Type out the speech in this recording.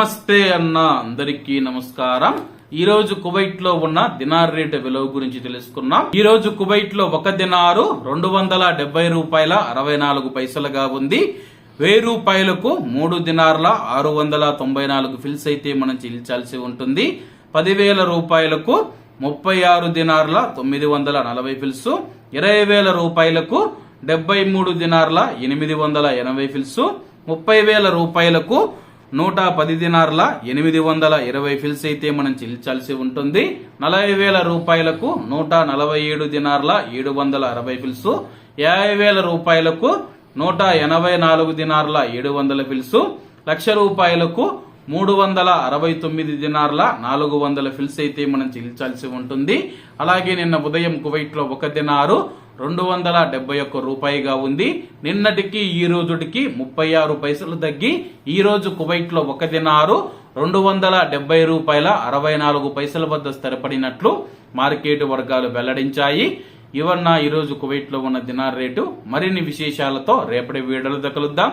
నమస్తే అన్న అందరికీ నమస్కారం. ఈ రోజు కువైట్లో ఉన్న దినార్ రేట్ విలువ గురించి తెలుసుకున్నాం. ఈ రోజు కువైట్లో ఒక దినారు రెండు వందల డెబ్బై రూపాయల అరవై నాలుగు పైసలుగా ఉంది. వెయ్యి రూపాయలకు మూడు దినార్ల ఆరు వందల తొంభై నాలుగు ఫిల్స్ అయితే మనం చెల్లించాల్సి ఉంటుంది. పదివేల రూపాయలకు ముప్పై ఆరు దినార్ల తొమ్మిది వందల నలభై ఫిల్స్. ఇరవై వేల రూపాయలకు డెబ్బై మూడు దినార్ల ఎనిమిది వందల ఎనభై ఫిల్స్. ముప్పై వేల రూపాయలకు నూట పది దినార్ల ఎనిమిది వందల ఇరవై ఫిల్స్ అయితే మనం చెల్లించాల్సి ఉంటుంది. నలభై వేల రూపాయలకు నూట నలభై ఏడు దినార్ల ఏడు వందల అరవై ఫిల్స్ యాభై వేల రూపాయలకు నూట ఎనభై నాలుగు దినార్ల ఏడు వందల ఫిల్స్ లక్ష రూపాయలకు మూడు వందల అరవై తొమ్మిది దినార్ల నాలుగు వందల ఫిల్స్ అయితే మనం చెల్లించాల్సి ఉంటుంది. అలాగే నిన్న ఉదయం కువైట్లో ఒక దినారు రెండు వందల డెబ్బై ఒక్క రూపాయిగా ఉంది. నిన్నటికి ఈ రోజుటికి ముప్పై ఆరు పైసలు తగ్గి ఈ రోజు ఒక దినారు రెండు వందల డెబ్బై రూపాయల అరవై నాలుగు పైసల వద్ద స్థిరపడినట్లు మార్కెట్ వర్గాలు వెల్లడించాయి. ఇవన్న ఈరోజు కువైట్లో ఉన్న దినార్ రేటు మరిన్ని విశేషాలతో రేపటి వీడియోలు కలుద్దాం.